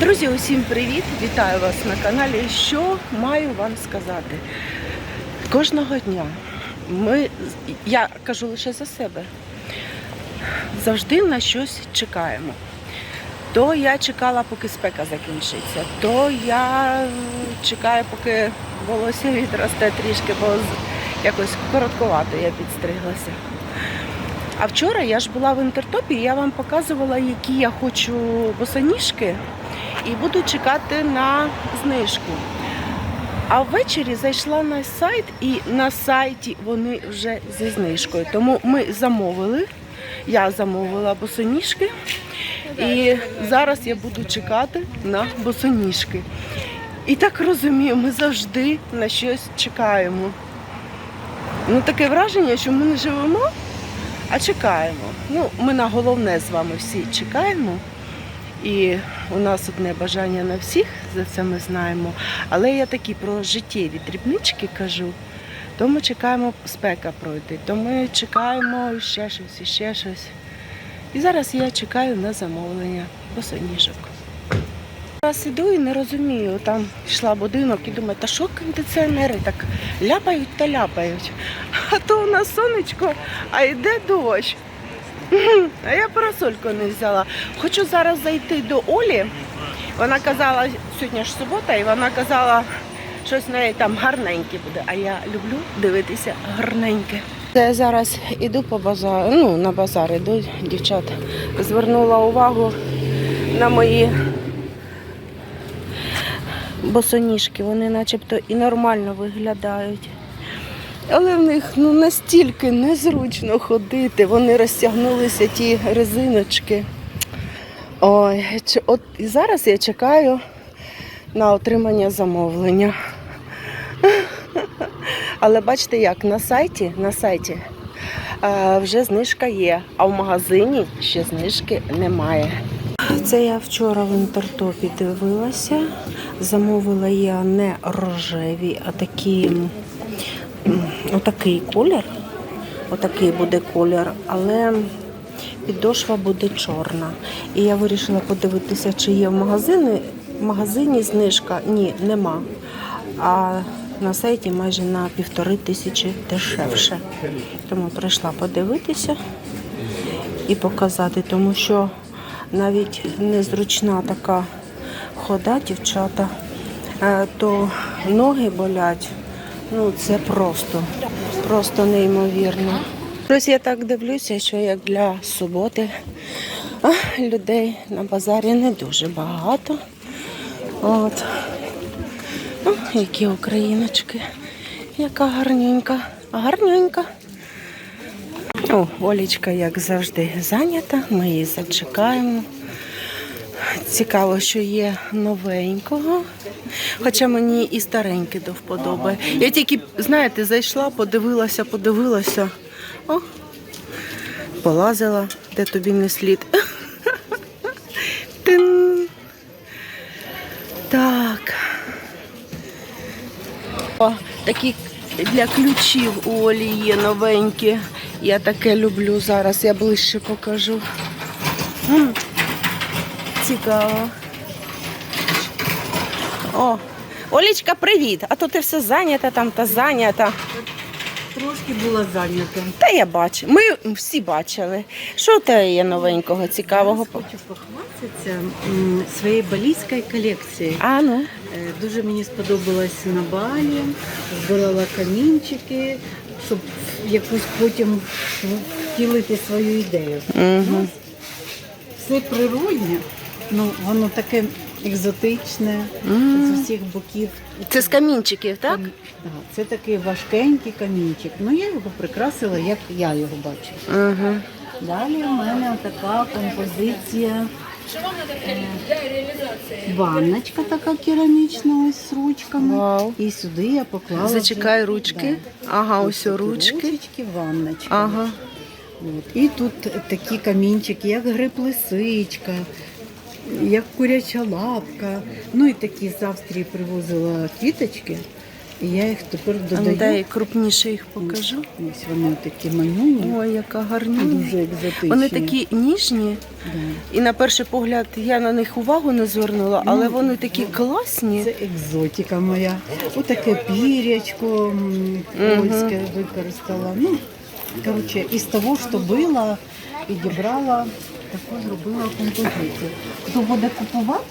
Друзі, усім привіт! Вітаю вас на каналі. Що маю вам сказати? Кожного дня ми, я кажу лише за себе, завжди на щось чекаємо. То я чекала, поки спека закінчиться, то я чекаю, поки волосся відросте трішки, бо якось коротковато я підстриглася. А вчора я ж була в інтертопі, і я вам показувала, які я хочу босоніжки, і буду чекати на знижку. А ввечері зайшла на сайт, і на сайті вони вже зі знижкою. Тому ми замовили. Я замовила босоніжки, і зараз я буду чекати на босоніжки. І так розумію, ми завжди на щось чекаємо. Ну, таке враження, що ми не живемо, а чекаємо. Ну, ми на головне з вами всі чекаємо. І у нас одне бажання на всіх, за це ми знаємо. Але я такі про життєві дрібнички кажу. То ми чекаємо спека пройти, то ми чекаємо ще щось, і ще щось. І зараз я чекаю на замовлення босоніжок. Зараз іду і не розумію, там йшла будинок і думаю, та що кондиціонери так ляпають та ляпають. А то у нас сонечко, а йде дощ. А я парасольку не взяла. Хочу зараз зайти до Олі. Вона казала, сьогодні ж субота, і вона казала, щось в неї там гарненьке буде. А я люблю дивитися гарненьке. Це я зараз іду по базару, ну на базар іду, дівчат. Звернула увагу на мої босоніжки. Вони начебто і нормально виглядають. Але в них ну, настільки незручно ходити, вони розтягнулися ті резиночки. Ой, от і зараз я чекаю на отримання замовлення. Але бачите як, на сайті, на сайті е, вже знижка є, а в магазині ще знижки немає. Це я вчора в інтертопі дивилася. Замовила я не рожеві, а такі, отакий колір. Отакий буде колір, але підошва буде чорна. І я вирішила подивитися, чи є в магазині, в магазині знижка. Ні, нема. А на сайті майже на півтори тисячі дешевше. Тому прийшла подивитися і показати, тому що навіть незручна така хода, дівчата, е, то ноги болять. Ну, це просто, просто неймовірно. Плюс я так дивлюся, що як для суботи людей на базарі не дуже багато. От. Ну, які україночки. Яка гарненька. Гарненька. О, Олічка, як завжди, зайнята. Ми її зачекаємо. Цікаво, що є новенького. Хоча мені і старенький до вподоби. Я тільки, знаєте, зайшла, подивилася, подивилася. О, полазила, де тобі не слід. Так. О, такі для ключів у Олі є новенькі. Я таке люблю зараз, я ближче покажу. Цікаво. О, Олічка, привіт! А то ти все зайнята там та зайнята. Трошки була зайнята. Та я бачу. Ми всі бачили. Що у тебе є новенького, цікавого? Хочу похвастатися своєю балійською колекцією. А ну. Е, Дуже мені сподобалось на балі, збирала камінчики, щоб якусь потім втілити свою ідею. Угу. Все природне, ну воно таке екзотичне з усіх боків. Це з камінчиків, так? Да, це такий важкенький камінчик. Ну я його прикрасила, як я його бачу. Угу. Далі в мене така композиція. е, Ванночка така керамічна ось з ручками. Вау. І сюди я поклала. Зачекай ручки. Ага, ось такі ручки. Ручечки, ванночка. Ага. От. І тут такі камінчики, як гриб лисичка, як куряча лапка. Ну і такі з Австрії привозила квіточки. І я їх тепер ну, додаю. дай крупніше їх покажу. Ось вони такі манюні, Ой, яка гарна. дуже екзотичні. Вони такі ніжні, Да. і на перший погляд я на них увагу не звернула, але Ну, вони такі класні. Це екзотика моя. Отаке пірячко польське використала. Ну, коротше, із того, що було, підібрала, таку зробила композицію. Хто буде купувати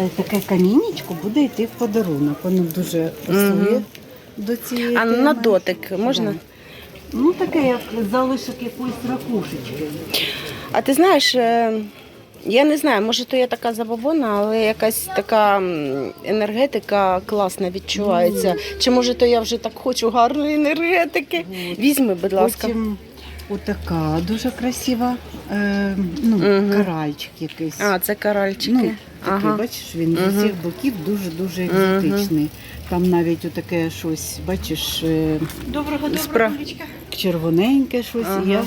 е, таке камінечко, буде йти в подарунок. Воно дуже пасує Мгм. до цієї А теми. на дотик можна? Да. Ну, таке, як залишок якоїсь ракушечки. А ти знаєш, е, я не знаю, може то я така забобона, але якась така енергетика класна відчувається. Чи може то я вже так хочу гарної енергетики? Візьми, будь ласка. Потім отака дуже красива, е, ну, Мгм. каральчик якийсь. А, це коральчики. Ну, такий, ага. бачиш, він Мгм. з усіх боків дуже-дуже екзотичний. Там навіть отаке щось, бачиш, е, Доброго Спра... червоненьке щось. Ага. І я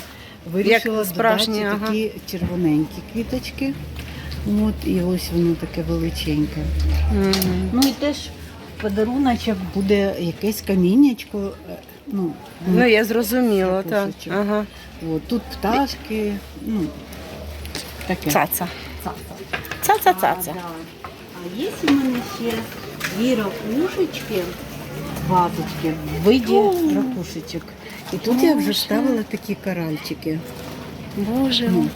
вирішила Як справжні, додати ага. такі червоненькі квіточки. От, і ось воно таке величеньке. Мгм. Ну і теж подаруночок буде якесь каміннячко. е, Ну, Ну, я зрозуміла, так. Ага. от, тут пташки. Ну, таке. Цаца. Цаца. Цаца-цаца. А, да. а є у мене ще дві ракушечки, вазочки в виді ракушечок. І тут я вже ставила такі коральчики. Боже. Ну,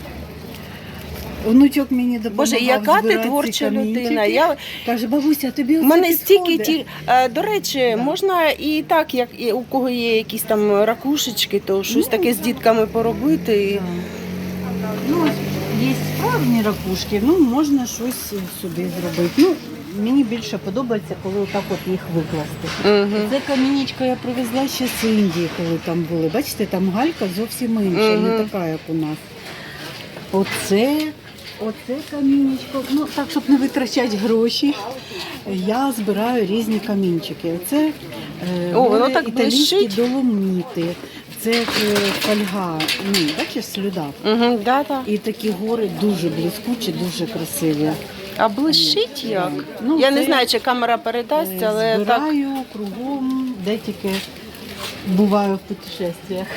Онучок мені допомагав Боже, яка ти збирати творча камінчики. людина. Я Каже, бабуся, тобі У оце мене стільки підходить?» ті. е, До речі, Да. можна і так, як і у кого є якісь там ракушечки, то щось Ну, таке з дітками поробити. І... Ну, є справжні ракушки, ну можна щось сюди зробити. Ну, мені більше подобається, коли отак от їх викласти. Угу. Це камінечко я привезла ще з Індії, коли там були. Бачите, там галька зовсім інша, не Мгм. така, як у нас. Оце, оце камінечко. Ну, так, щоб не витрачати гроші, я збираю різні камінчики. Це е, О, воно так італійські блищить. доломіти. Це е, фольга, ну, бачиш, слюда. Угу, да, да. І такі гори дуже блискучі, дуже красиві. А блищить як? Ну, Я не це, знаю, чи камера передасть, Е, але так. Збираю кругом, де тільки буваю в путешествиях.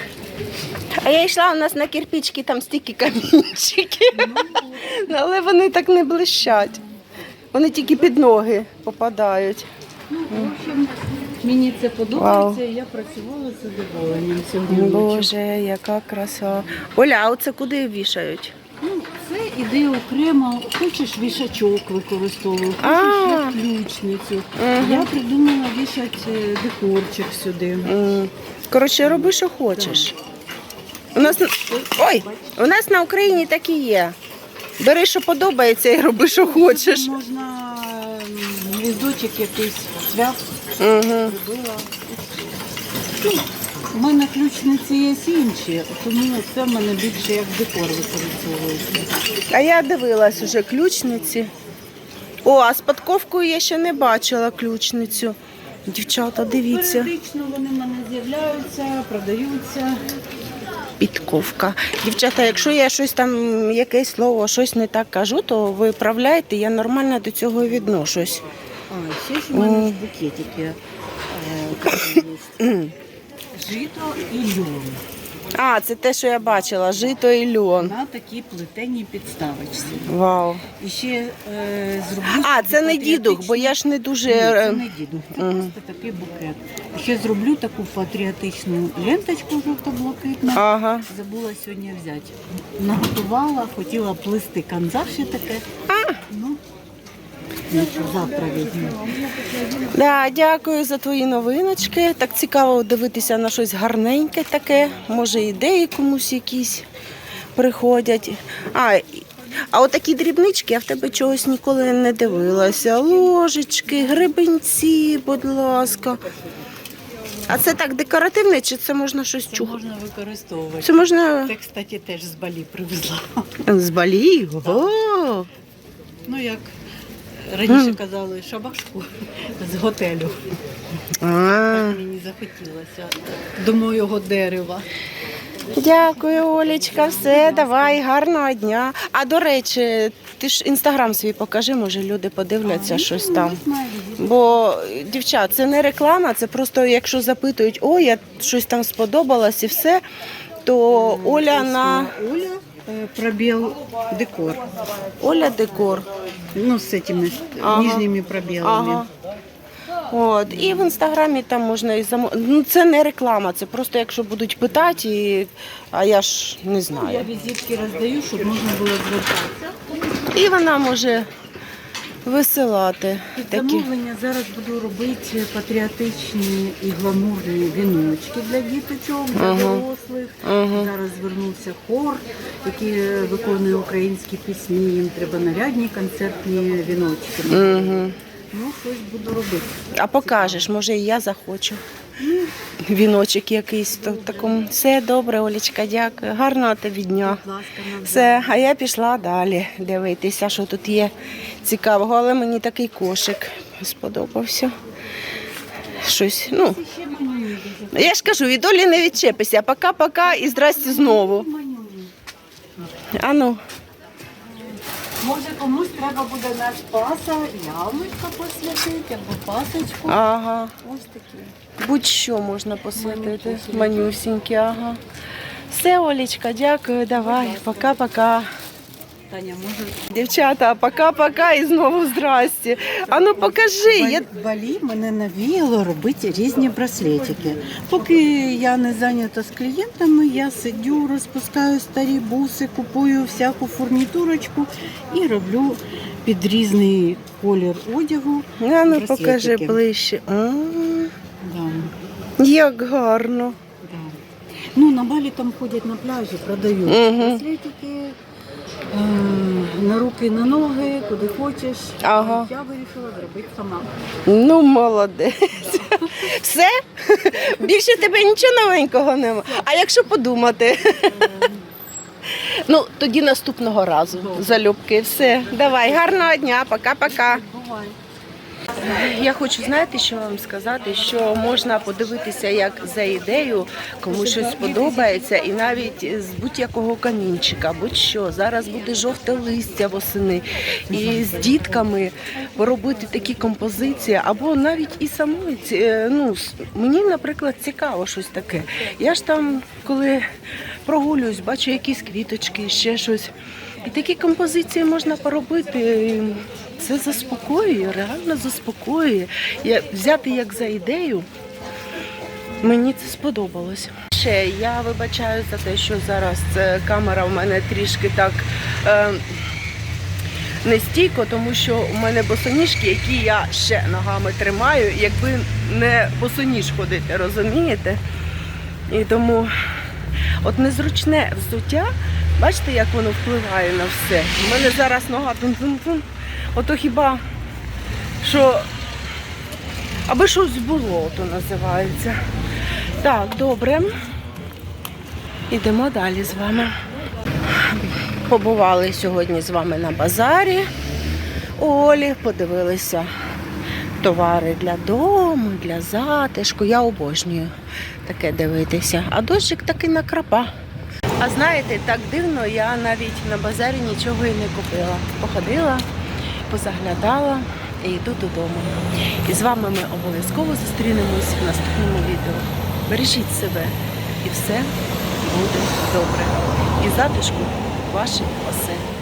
А я йшла у нас на кирпички, там стільки камінчиків. Але вони так не блищать. Вони тільки під ноги попадають. Ну, в общем, мені це подобається, і я працювала з задоволенням сьогодні. Боже, яка краса. Оля, а оце куди вішають? Ну, це іде окремо, хочеш вішачок використовую, А. хочеш як ключницю. Я придумала вішати е, декорчик сюди. Коротше, роби, що хочеш. У нас на- ой, у нас на Україні так і є. Бери, що подобається, і роби, що хочеш. Можна м, гвіздочок якийсь цвях Угу. зробила. У мене ключниці є інші, тому це в мене більше як декор використовується. А я дивилась уже ключниці. О, а з подковкою я ще не бачила ключницю. Дівчата, дивіться. Періодично вони в мене з'являються, продаються. Підковка. Дівчата, якщо я щось там, якесь слово, щось не так кажу, то ви правляєте, я нормально до цього відношусь. А, ще ж у мене ж букетики. е, є. Жито і льон. А, це те, що я бачила, жито і льон. На такій плетеній підставочці. Вау. І ще е, зроблю. А, собі це не дідух, бо я ж не дуже. Ні, це е, не діду, це Мгм. просто такий букет. Ще зроблю таку патріотичну ленточку жовто-блакитну. Ага. Забула сьогодні взяти. Наготувала, хотіла плести канза ще таке. А. Ну, завтра візьму. Да, дякую за твої новиночки. Так цікаво дивитися на щось гарненьке таке. Може, ідеї комусь якісь приходять. А, а отакі дрібнички, я в тебе чогось ніколи не дивилася. Ложечки, гребенці, будь ласка. А це так декоративне, чи це можна щось Це чухати? можна використовувати. Це можна Це, кстати, теж з Балі привезла. з балі? О! Ну, як раніше казали, шабашку з готелю. Так мені захотілося до моєго дерева. Дякую, Олечка. Все, давай, гарного дня. А до речі, ти ж інстаграм свій покажи, може люди подивляться щось там. Бо, дівчат, це не реклама, це просто якщо запитують, о, я щось там сподобалось і все, то Оля на Оля пробел декор. Оля Декор. Ну, з цими Ага. нижніми пробілами. Ага. От. І в інстаграмі там можна і замо... Ну це не реклама, це просто якщо будуть питати, і... а я ж не знаю. Я візитки роздаю, щоб можна було звертатися. І вона може висилати Під такі. замовлення зараз буду робити патріотичні і гламурні віночки для діточок, для Ага. дорослих. Ага. Зараз звернувся хор, який виконує українські пісні. Їм треба нарядні концертні віночки. Угу. Ну, щось буду робити. А покажеш, може і я захочу. Віночок якийсь то в такому. Все добре, Олечка, дякую. Гарного тобі дня. Все, а я пішла далі дивитися, що тут є цікавого, але мені такий кошик сподобався. Щось, ну, я ж кажу, від Олі не відчепися. Пока-пока і здрасте знову. Манюню. Може комусь треба буде на паса, яблучко посвятити або пасочку. ага. Ось такі. Будь-що можна посвятити. Манюсінькі. Ага. Все, Олечка, дякую, давай. Пока-пока. Таня, може Дівчата, пока-пока і знову здрасте. А ну покажи. Я... В Балі мене навіяло робити різні браслетики. Поки я не зайнята з клієнтами, я сидю, розпускаю старі буси, купую всяку фурнітурочку і роблю під різний колір одягу. А ну покажи ближче. А, Да, як гарно. да. Ну, на Балі там ходять на пляжі, продають Мгм. браслетики. Е, На руки, на ноги, куди хочеш. Ага. Я вирішила зробити сама. Ну, молодець. Все? Більше тебе нічого новенького нема. А якщо подумати? Ну, тоді наступного разу. Залюбки. Все. Давай, гарного дня, пока-пока. Буває. Я хочу знаєте, що вам сказати, що можна подивитися, як за ідею кому щось сподобається, і навіть з будь-якого камінчика, будь-що зараз буде жовте листя восени, і з дітками поробити такі композиції, або навіть і самої е, ну мені, наприклад, цікаво щось таке. Я ж там, коли прогулююсь, бачу якісь квіточки, ще щось. І такі композиції можна поробити. Це заспокоює, реально заспокоює. Я, взяти як за ідею, мені це сподобалось. Ще я вибачаю за те, що зараз е, камера в мене трішки так е, нестійко, тому що у мене босоніжки, які я ще ногами тримаю, якби не босоніж ходити, розумієте? І тому от незручне взуття, бачите, як воно впливає на все. У мене зараз нога тун-тун-тун. Ото хіба що аби щось було, то називається. Так, добре. Ідемо далі з вами. Побували сьогодні з вами на базарі. у Олі, подивилися товари для дому, для затишку. Я обожнюю таке дивитися. А дощик таки накрапа. А знаєте, так дивно, я навіть на базарі нічого і не купила. Походила, позаглядала і йду додому. І з вами ми обов'язково зустрінемось в наступному відео. Бережіть себе і все буде добре. І затишку ваших осель.